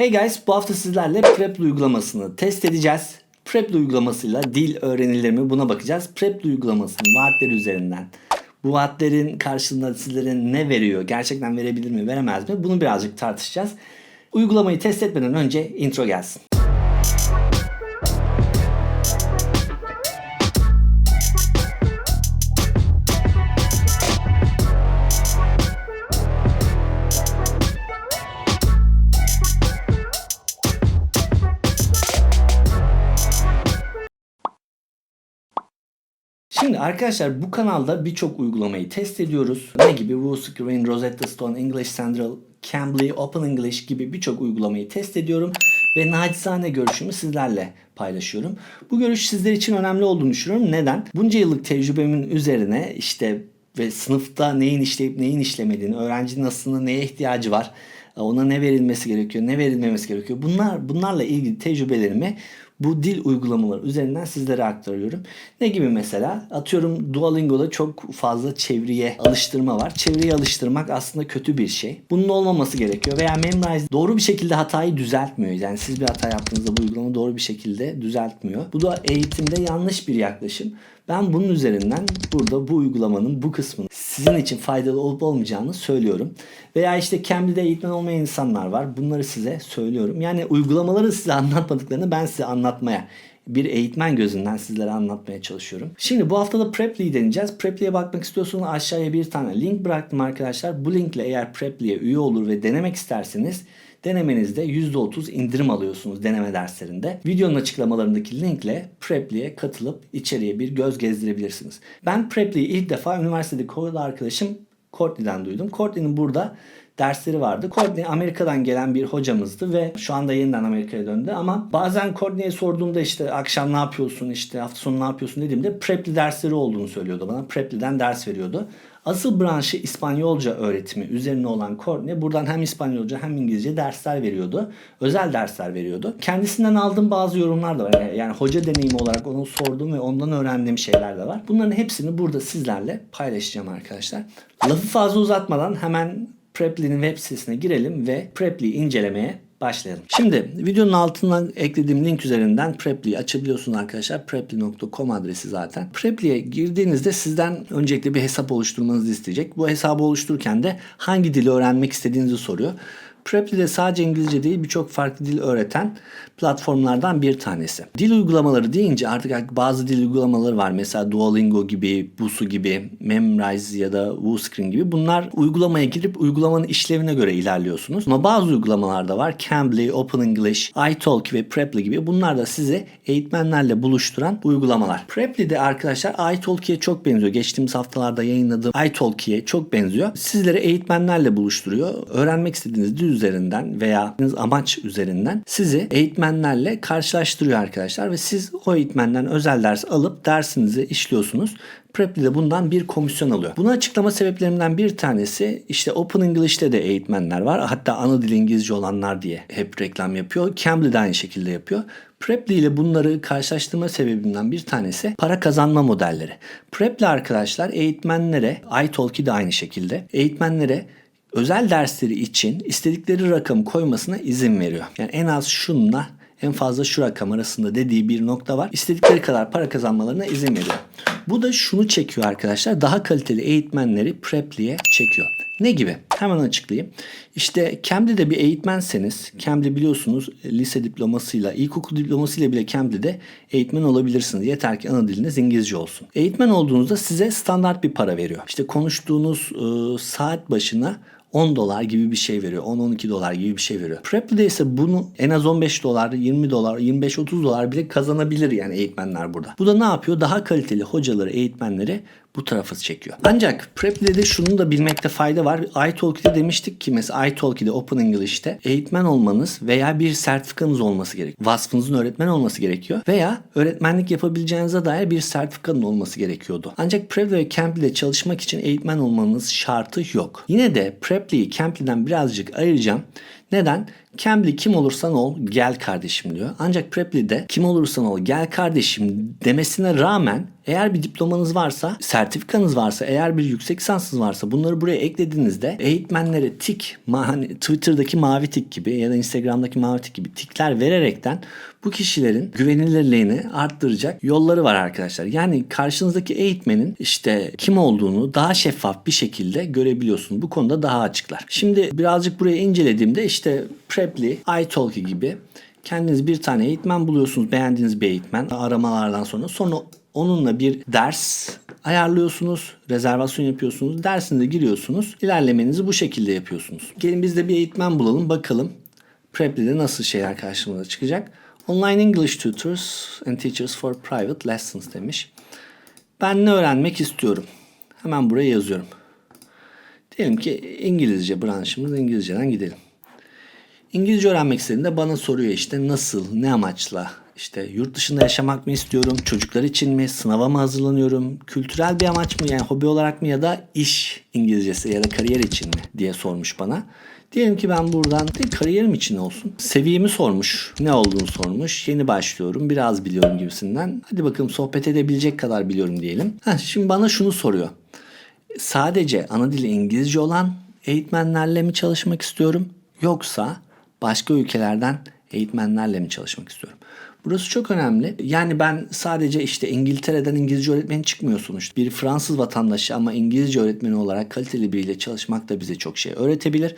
Hey guys, bu hafta sizlerle Preply uygulamasını test edeceğiz. Preply uygulamasıyla dil öğrenilir mi buna bakacağız. Preply uygulamasının vaatleri üzerinden bu vaatlerin karşılığında sizlere ne veriyor? Gerçekten verebilir mi, veremez mi? Bunu birazcık tartışacağız. Uygulamayı test etmeden önce intro gelsin. Şimdi arkadaşlar bu kanalda birçok uygulamayı test ediyoruz. Ne gibi? WooScreen, Rosetta Stone, English Central, Cambly, Open English gibi birçok uygulamayı test ediyorum. Ve nacizane görüşümü sizlerle paylaşıyorum. Bu görüş sizler için önemli olduğunu düşünüyorum. Neden? Bunca yıllık tecrübemin üzerine işte ve sınıfta neyin işleyip neyin işlemediğini, öğrencinin aslında neye ihtiyacı var, ona ne verilmesi gerekiyor, ne verilmemesi gerekiyor. Bunlar bunlarla ilgili tecrübelerimi bu dil uygulamaları üzerinden sizlere aktarıyorum. Ne gibi mesela? Atıyorum Duolingo'da çok fazla çeviriye alıştırma var. Çeviriye alıştırmak aslında kötü bir şey. Bunun olmaması gerekiyor. Veya Memrise doğru bir şekilde hatayı düzeltmiyor. Yani siz bir hata yaptığınızda bu uygulama doğru bir şekilde düzeltmiyor. Bu da eğitimde yanlış bir yaklaşım. Ben bunun üzerinden burada bu uygulamanın bu kısmını sizin için faydalı olup olmayacağını söylüyorum. Veya işte Cambly'de eğitmen olmayan insanlar var. Bunları size söylüyorum. Yani uygulamaları size anlatmadıklarını ben size anlatmaya bir eğitmen gözünden sizlere anlatmaya çalışıyorum. Şimdi bu hafta da Preply'yi deneyeceğiz. Preply'ye bakmak istiyorsanız aşağıya bir tane link bıraktım arkadaşlar. Bu linkle eğer Preply'ye üye olur ve denemek isterseniz denemenizde %30 indirim alıyorsunuz deneme derslerinde. Videonun açıklamalarındaki linkle Preply'ye katılıp içeriye bir göz gezdirebilirsiniz. Ben Preply'yi ilk defa üniversitede koyulu arkadaşım Courtney'den duydum. Courtney'nin burada dersleri vardı. Courtney Amerika'dan gelen bir hocamızdı ve şu anda yeniden Amerika'ya döndü ama bazen Courtney'e sorduğumda işte akşam ne yapıyorsun işte hafta sonu ne yapıyorsun dediğimde Preply dersleri olduğunu söylüyordu bana. Preply'den ders veriyordu. Asıl branşı İspanyolca öğretimi üzerine olan Courtney buradan hem İspanyolca hem İngilizce dersler veriyordu. Özel dersler veriyordu. Kendisinden aldığım bazı yorumlar da var. Yani hoca deneyimi olarak onu sordum ve ondan öğrendiğim şeyler de var. Bunların hepsini burada sizlerle paylaşacağım arkadaşlar. Lafı fazla uzatmadan hemen Preply'nin web sitesine girelim ve Preply'yi incelemeye başlayalım. Şimdi videonun altına eklediğim link üzerinden Preply'yi açabiliyorsunuz arkadaşlar. Preply.com adresi zaten. Preply'ye girdiğinizde sizden öncelikle bir hesap oluşturmanızı isteyecek. Bu hesabı oluştururken de hangi dili öğrenmek istediğinizi soruyor. Preply'de sadece İngilizce değil birçok farklı dil öğreten platformlardan bir tanesi. Dil uygulamaları deyince artık bazı dil uygulamaları var. Mesela Duolingo gibi, Busu gibi, Memrise ya da WooScreen gibi. Bunlar uygulamaya girip uygulamanın işlevine göre ilerliyorsunuz. Ama bazı uygulamalarda var. Cambly, Open English, iTalk ve Preply gibi. Bunlar da sizi eğitmenlerle buluşturan uygulamalar. Preply'de arkadaşlar iTalki'ye çok benziyor. Geçtiğimiz haftalarda yayınladığım iTalki'ye çok benziyor. Sizleri eğitmenlerle buluşturuyor. Öğrenmek istediğiniz dil üzerinden veya amaç üzerinden sizi eğitmenlerle karşılaştırıyor arkadaşlar ve siz o eğitmenden özel ders alıp dersinizi işliyorsunuz. Preply de bundan bir komisyon alıyor. Bunu açıklama sebeplerimden bir tanesi işte Open English'te de eğitmenler var. Hatta ana dil İngilizce olanlar diye hep reklam yapıyor. Cambly de aynı şekilde yapıyor. Preply ile bunları karşılaştırma sebebimden bir tanesi para kazanma modelleri. Preply arkadaşlar eğitmenlere, iTalki de aynı şekilde, eğitmenlere özel dersleri için istedikleri rakamı koymasına izin veriyor. Yani en az şunla en fazla şu rakam arasında dediği bir nokta var. İstedikleri kadar para kazanmalarına izin veriyor. Bu da şunu çekiyor arkadaşlar. Daha kaliteli eğitmenleri Preply'ye çekiyor. Ne gibi? Hemen açıklayayım. İşte Cambly'de bir eğitmenseniz, Cambly biliyorsunuz lise diplomasıyla, ilkokul diplomasıyla bile Cambly'de eğitmen olabilirsiniz. Yeter ki ana diliniz İngilizce olsun. Eğitmen olduğunuzda size standart bir para veriyor. İşte konuştuğunuz e, saat başına 10 dolar gibi bir şey veriyor. 10-12 dolar gibi bir şey veriyor. Preply'de ise bunu en az 15 dolar, 20 dolar, 25-30 dolar bile kazanabilir yani eğitmenler burada. Bu da ne yapıyor? Daha kaliteli hocaları, eğitmenleri bu tarafa çekiyor. Ancak Preply'de şunun da bilmekte fayda var. iTalki'de demiştik ki mesela iTalki'de Open English'te eğitmen olmanız veya bir sertifikanız olması gerekiyor. Vasfınızın öğretmen olması gerekiyor. Veya öğretmenlik yapabileceğinize dair bir sertifikanın olması gerekiyordu. Ancak Preply ve Cambly'de çalışmak için eğitmen olmanız şartı yok. Yine de Preply'yi Cambly'den birazcık ayıracağım. Neden? Cambly kim olursan ol gel kardeşim diyor. Ancak Preply'de kim olursan ol gel kardeşim demesine rağmen eğer bir diplomanız varsa, sertifikanız varsa, eğer bir yüksek lisansınız varsa bunları buraya eklediğinizde eğitmenlere tik, hani Twitter'daki mavi tik gibi ya da Instagram'daki mavi tik gibi tikler vererekten bu kişilerin güvenilirliğini arttıracak yolları var arkadaşlar. Yani karşınızdaki eğitmenin işte kim olduğunu daha şeffaf bir şekilde görebiliyorsunuz. Bu konuda daha açıklar. Şimdi birazcık buraya incelediğimde işte Preply, iTalki gibi kendiniz bir tane eğitmen buluyorsunuz. Beğendiğiniz bir eğitmen aramalardan sonra. Sonra onunla bir ders ayarlıyorsunuz, rezervasyon yapıyorsunuz, dersinde giriyorsunuz. İlerlemenizi bu şekilde yapıyorsunuz. Gelin biz de bir eğitmen bulalım bakalım Preply'de nasıl şeyler karşımıza çıkacak. Online English Tutors and Teachers for Private Lessons demiş. Ben ne öğrenmek istiyorum? Hemen buraya yazıyorum. Diyelim ki İngilizce branşımız İngilizceden gidelim. İngilizce öğrenmek istediğinde bana soruyor işte nasıl, ne amaçla, işte yurt dışında yaşamak mı istiyorum, çocuklar için mi, sınava mı hazırlanıyorum, kültürel bir amaç mı yani hobi olarak mı ya da iş İngilizcesi ya da kariyer için mi diye sormuş bana. Diyelim ki ben buradan de kariyerim için olsun. Seviyemi sormuş, ne olduğunu sormuş, yeni başlıyorum, biraz biliyorum gibisinden. Hadi bakalım sohbet edebilecek kadar biliyorum diyelim. Heh, şimdi bana şunu soruyor. Sadece ana dili İngilizce olan eğitmenlerle mi çalışmak istiyorum yoksa başka ülkelerden eğitmenlerle mi çalışmak istiyorum? Burası çok önemli. Yani ben sadece işte İngiltere'den İngilizce öğretmeni çıkmıyor sonuçta. Bir Fransız vatandaşı ama İngilizce öğretmeni olarak kaliteli biriyle çalışmak da bize çok şey öğretebilir.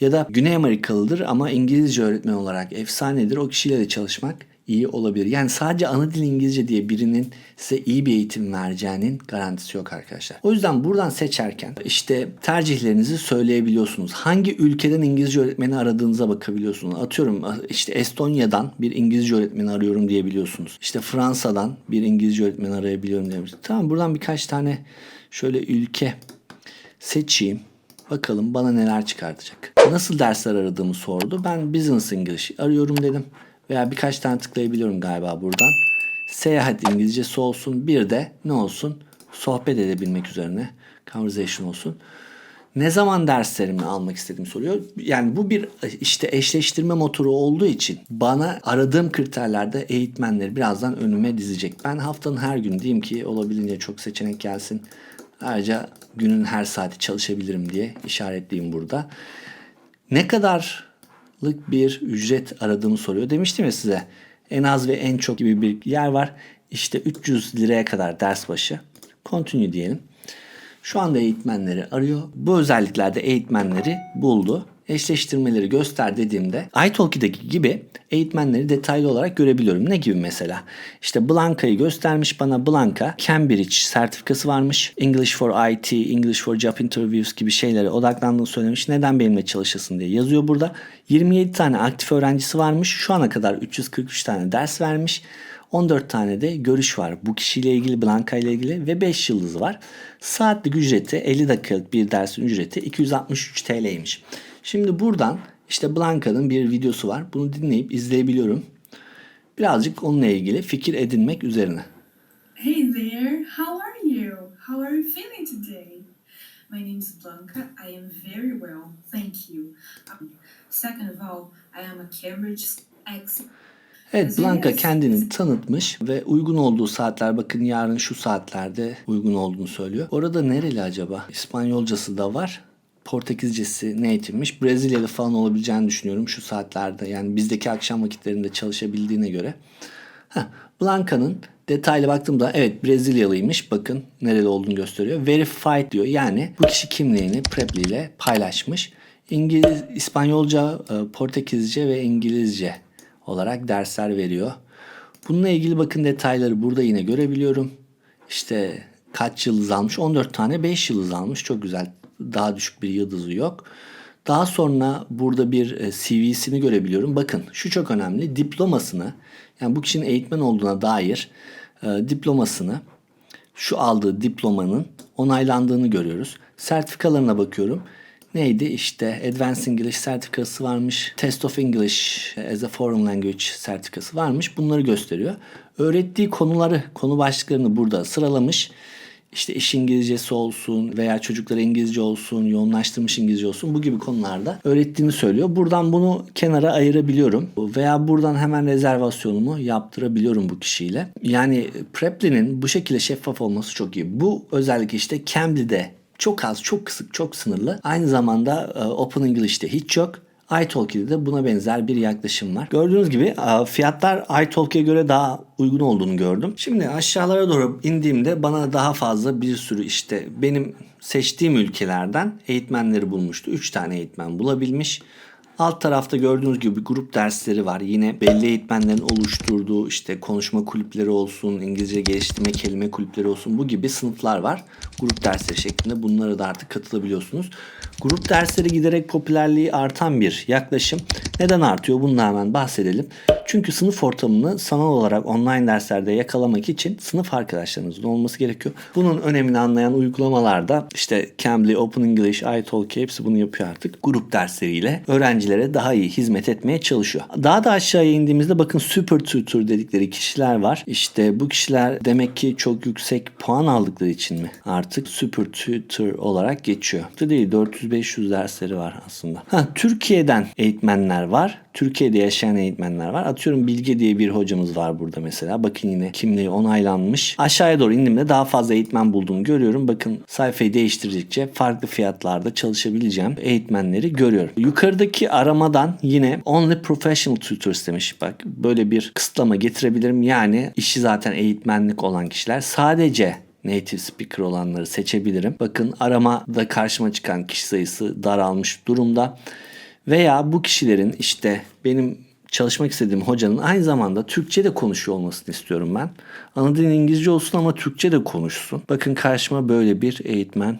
Ya da Güney Amerikalıdır ama İngilizce öğretmen olarak efsanedir. O kişiyle de çalışmak iyi olabilir. Yani sadece ana dil İngilizce diye birinin size iyi bir eğitim vereceğinin garantisi yok arkadaşlar. O yüzden buradan seçerken işte tercihlerinizi söyleyebiliyorsunuz. Hangi ülkeden İngilizce öğretmeni aradığınıza bakabiliyorsunuz. Atıyorum işte Estonya'dan bir İngilizce öğretmeni arıyorum diyebiliyorsunuz. İşte Fransa'dan bir İngilizce öğretmeni arayabiliyorum diyebiliyorsunuz. Tamam buradan birkaç tane şöyle ülke seçeyim. Bakalım bana neler çıkartacak. Nasıl dersler aradığımı sordu. Ben Business English arıyorum dedim. Veya birkaç tane tıklayabiliyorum galiba buradan. Seyahat İngilizcesi olsun. Bir de ne olsun? Sohbet edebilmek üzerine. Conversation olsun. Ne zaman derslerimi almak istediğimi soruyor. Yani bu bir işte eşleştirme motoru olduğu için bana aradığım kriterlerde eğitmenleri birazdan önüme dizecek. Ben haftanın her gün diyeyim ki olabildiğince çok seçenek gelsin. Ayrıca günün her saati çalışabilirim diye işaretleyeyim burada. Ne kadarlık bir ücret aradığımı soruyor. Demiştim ya size en az ve en çok gibi bir yer var. İşte 300 liraya kadar ders başı. Continue diyelim. Şu anda eğitmenleri arıyor. Bu özelliklerde eğitmenleri buldu. Eşleştirmeleri göster dediğimde iTalki'deki gibi eğitmenleri detaylı olarak görebiliyorum. Ne gibi mesela? İşte Blanka'yı göstermiş bana. Blanka Cambridge sertifikası varmış. English for IT, English for Job Interviews gibi şeylere odaklandığını söylemiş. Neden benimle çalışasın diye yazıyor burada. 27 tane aktif öğrencisi varmış. Şu ana kadar 343 tane ders vermiş. 14 tane de görüş var. Bu kişiyle ilgili, Blanka ile ilgili ve 5 yıldız var. Saatlik ücreti 50 dakikalık bir dersin ücreti 263 TL'ymiş. Şimdi buradan işte Blanka'nın bir videosu var. Bunu dinleyip izleyebiliyorum. Birazcık onunla ilgili fikir edinmek üzerine. Hey there, how are you? How are you feeling today? My name is Blanca. I am very well, thank you. Um, second of all, I am a Cambridge ex. Evet Blanka kendini tanıtmış ve uygun olduğu saatler bakın yarın şu saatlerde uygun olduğunu söylüyor. Orada nereli acaba? İspanyolcası da var. Portekizcesi ne eğitimmiş? Brezilyalı falan olabileceğini düşünüyorum şu saatlerde. Yani bizdeki akşam vakitlerinde çalışabildiğine göre. Heh, Blanca'nın detaylı baktığımda evet Brezilyalıymış. Bakın nereli olduğunu gösteriyor. Verified diyor. Yani bu kişi kimliğini Preply ile paylaşmış. İngiliz, İspanyolca, e, Portekizce ve İngilizce olarak dersler veriyor. Bununla ilgili bakın detayları burada yine görebiliyorum. İşte kaç yıldız almış? 14 tane 5 yıldız almış. Çok güzel. Daha düşük bir yıldızı yok. Daha sonra burada bir e, CV'sini görebiliyorum. Bakın şu çok önemli. Diplomasını yani bu kişinin eğitmen olduğuna dair e, diplomasını şu aldığı diplomanın onaylandığını görüyoruz. Sertifikalarına bakıyorum. Neydi? İşte Advanced English sertifikası varmış. Test of English as a Foreign Language sertifikası varmış. Bunları gösteriyor. Öğrettiği konuları, konu başlıklarını burada sıralamış. İşte iş İngilizcesi olsun veya çocuklara İngilizce olsun, yoğunlaştırmış İngilizce olsun bu gibi konularda öğrettiğini söylüyor. Buradan bunu kenara ayırabiliyorum veya buradan hemen rezervasyonumu yaptırabiliyorum bu kişiyle. Yani Preply'nin bu şekilde şeffaf olması çok iyi. Bu özellik işte Cambly'de çok az, çok kısık, çok sınırlı. Aynı zamanda e, Open English'te hiç yok. iTalki'de de buna benzer bir yaklaşım var. Gördüğünüz gibi e, fiyatlar iTalki'ye göre daha uygun olduğunu gördüm. Şimdi aşağılara doğru indiğimde bana daha fazla bir sürü işte benim seçtiğim ülkelerden eğitmenleri bulmuştu. 3 tane eğitmen bulabilmiş. Alt tarafta gördüğünüz gibi grup dersleri var. Yine belli eğitmenlerin oluşturduğu işte konuşma kulüpleri olsun, İngilizce geliştirme kelime kulüpleri olsun bu gibi sınıflar var. Grup dersleri şeklinde bunlara da artık katılabiliyorsunuz. Grup dersleri giderek popülerliği artan bir yaklaşım. Neden artıyor? Bundan hemen bahsedelim. Çünkü sınıf ortamını sanal olarak online derslerde yakalamak için sınıf arkadaşlarınızın olması gerekiyor. Bunun önemini anlayan uygulamalarda işte Cambly, Open English, iTalki hepsi bunu yapıyor artık. Grup dersleriyle öğrencilere daha iyi hizmet etmeye çalışıyor. Daha da aşağıya indiğimizde bakın super tutor dedikleri kişiler var. İşte bu kişiler demek ki çok yüksek puan aldıkları için mi artık super tutor olarak geçiyor. Bu değil 400-500 dersleri var aslında. Ha, Türkiye'den eğitmenler var. Türkiye'de yaşayan eğitmenler var. Atıyorum Bilge diye bir hocamız var burada mesela. Bakın yine kimliği onaylanmış. Aşağıya doğru indiğimde daha fazla eğitmen bulduğumu görüyorum. Bakın sayfayı değiştirdikçe farklı fiyatlarda çalışabileceğim eğitmenleri görüyorum. Yukarıdaki aramadan yine only professional tutors demiş. Bak böyle bir kısıtlama getirebilirim. Yani işi zaten eğitmenlik olan kişiler sadece native speaker olanları seçebilirim. Bakın aramada karşıma çıkan kişi sayısı daralmış durumda. Veya bu kişilerin işte benim çalışmak istediğim hocanın aynı zamanda Türkçe de konuşuyor olmasını istiyorum ben. Ana İngilizce olsun ama Türkçe de konuşsun. Bakın karşıma böyle bir eğitmen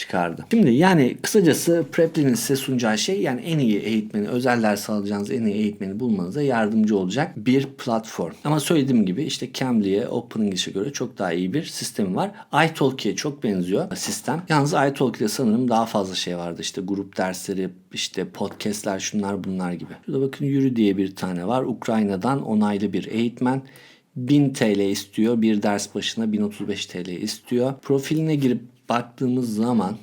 çıkardı. Şimdi yani kısacası Preply'nin size sunacağı şey yani en iyi eğitmeni, özel ders alacağınız en iyi eğitmeni bulmanıza yardımcı olacak bir platform. Ama söylediğim gibi işte Cambly'e, Open English'e göre çok daha iyi bir sistemi var. iTalki'ye çok benziyor sistem. Yalnız iTalki'de sanırım daha fazla şey vardı. İşte grup dersleri, işte podcastler, şunlar bunlar gibi. Şurada bakın Yürü diye bir tane var. Ukrayna'dan onaylı bir eğitmen. 1000 TL istiyor. Bir ders başına 1035 TL istiyor. Profiline girip baktığımız zaman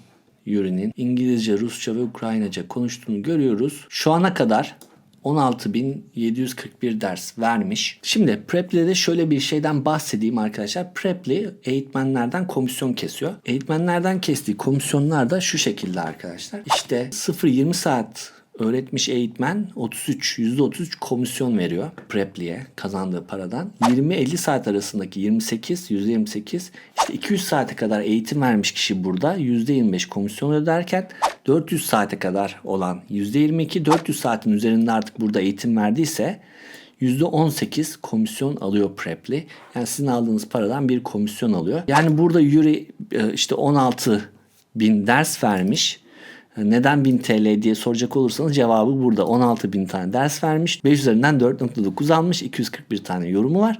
Yuri'nin İngilizce, Rusça ve Ukraynaca konuştuğunu görüyoruz. Şu ana kadar 16.741 ders vermiş. Şimdi Preply'de şöyle bir şeyden bahsedeyim arkadaşlar. Preply eğitmenlerden komisyon kesiyor. Eğitmenlerden kestiği komisyonlar da şu şekilde arkadaşlar. İşte 0-20 saat öğretmiş eğitmen 33 %33 komisyon veriyor Preply'e kazandığı paradan. 20-50 saat arasındaki 28 %28 işte 200 saate kadar eğitim vermiş kişi burada %25 komisyon öderken 400 saate kadar olan %22 400 saatin üzerinde artık burada eğitim verdiyse %18 komisyon alıyor Preply. Yani sizin aldığınız paradan bir komisyon alıyor. Yani burada Yuri e, işte 16 bin ders vermiş. Neden 1000 TL diye soracak olursanız cevabı burada. 16 bin tane ders vermiş. 5 üzerinden 4.9 almış. 241 tane yorumu var.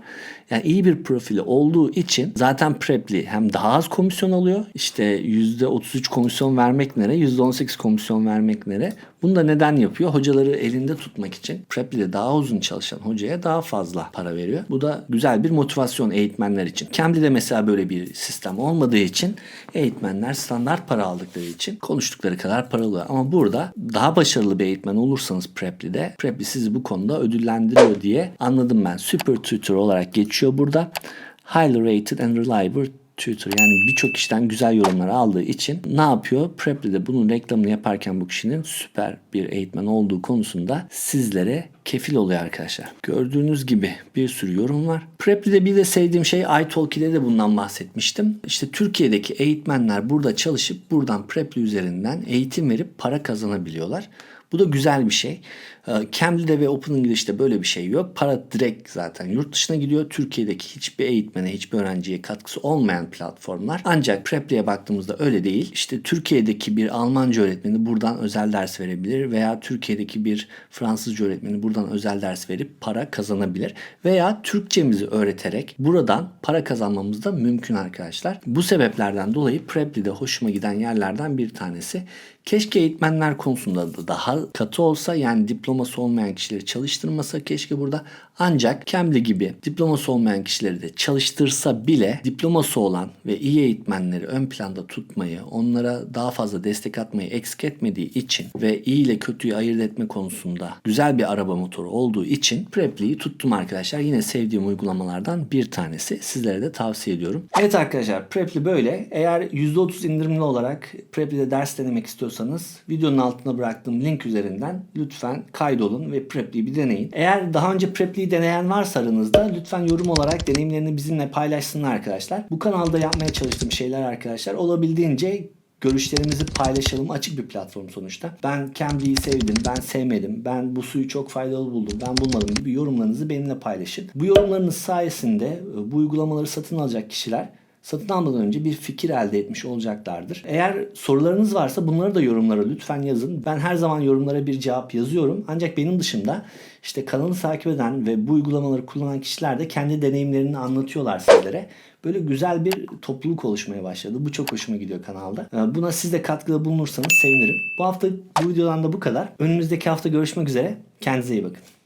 Yani iyi bir profili olduğu için zaten Preply hem daha az komisyon alıyor. İşte %33 komisyon vermek nere? %18 komisyon vermek nere? Bunu da neden yapıyor? Hocaları elinde tutmak için Preply'de daha uzun çalışan hocaya daha fazla para veriyor. Bu da güzel bir motivasyon eğitmenler için. Cambly'de mesela böyle bir sistem olmadığı için eğitmenler standart para aldıkları için konuştukları kadar para alıyor. Ama burada daha başarılı bir eğitmen olursanız Preply'de Preply sizi bu konuda ödüllendiriyor diye anladım ben. Super Tutor olarak geçiyor burada. Highly rated and reliable tutor yani birçok kişiden güzel yorumlar aldığı için ne yapıyor? Preply'de bunun reklamını yaparken bu kişinin süper bir eğitmen olduğu konusunda sizlere kefil oluyor arkadaşlar. Gördüğünüz gibi bir sürü yorum var. Preply'de bir de sevdiğim şey iTalki'de de bundan bahsetmiştim. İşte Türkiye'deki eğitmenler burada çalışıp buradan Preply üzerinden eğitim verip para kazanabiliyorlar. Bu da güzel bir şey. Cambly'de ve Open English'te böyle bir şey yok. Para direkt zaten yurt dışına gidiyor. Türkiye'deki hiçbir eğitmene, hiçbir öğrenciye katkısı olmayan platformlar. Ancak Preply'e baktığımızda öyle değil. İşte Türkiye'deki bir Almanca öğretmeni buradan özel ders verebilir veya Türkiye'deki bir Fransızca öğretmeni buradan özel ders verip para kazanabilir. Veya Türkçemizi öğreterek buradan para kazanmamız da mümkün arkadaşlar. Bu sebeplerden dolayı Preply'de hoşuma giden yerlerden bir tanesi. Keşke eğitmenler konusunda da daha katı olsa yani diploma diploması olmayan kişileri çalıştırmasa keşke burada. Ancak Cambly gibi diploması olmayan kişileri de çalıştırsa bile diploması olan ve iyi eğitmenleri ön planda tutmayı, onlara daha fazla destek atmayı eksik etmediği için ve iyi ile kötüyü ayırt etme konusunda güzel bir araba motoru olduğu için Preply'yi tuttum arkadaşlar. Yine sevdiğim uygulamalardan bir tanesi. Sizlere de tavsiye ediyorum. Evet arkadaşlar Preply böyle. Eğer %30 indirimli olarak Preply'de ders denemek istiyorsanız videonun altına bıraktığım link üzerinden lütfen kaydolun ve Preply'yi bir deneyin. Eğer daha önce Preply'yi deneyen varsa aranızda lütfen yorum olarak deneyimlerini bizimle paylaşsınlar arkadaşlar. Bu kanalda yapmaya çalıştığım şeyler arkadaşlar olabildiğince görüşlerimizi paylaşalım. Açık bir platform sonuçta. Ben Cambly'i sevdim, ben sevmedim, ben bu suyu çok faydalı buldum, ben bulmadım gibi yorumlarınızı benimle paylaşın. Bu yorumlarınız sayesinde bu uygulamaları satın alacak kişiler satın almadan önce bir fikir elde etmiş olacaklardır. Eğer sorularınız varsa bunları da yorumlara lütfen yazın. Ben her zaman yorumlara bir cevap yazıyorum. Ancak benim dışında işte kanalı takip eden ve bu uygulamaları kullanan kişiler de kendi deneyimlerini anlatıyorlar sizlere. Böyle güzel bir topluluk oluşmaya başladı. Bu çok hoşuma gidiyor kanalda. Ee, Buna siz de katkıda bulunursanız sevinirim. Bu hafta bu videodan da bu kadar. Önümüzdeki hafta görüşmek üzere. Kendinize iyi bakın.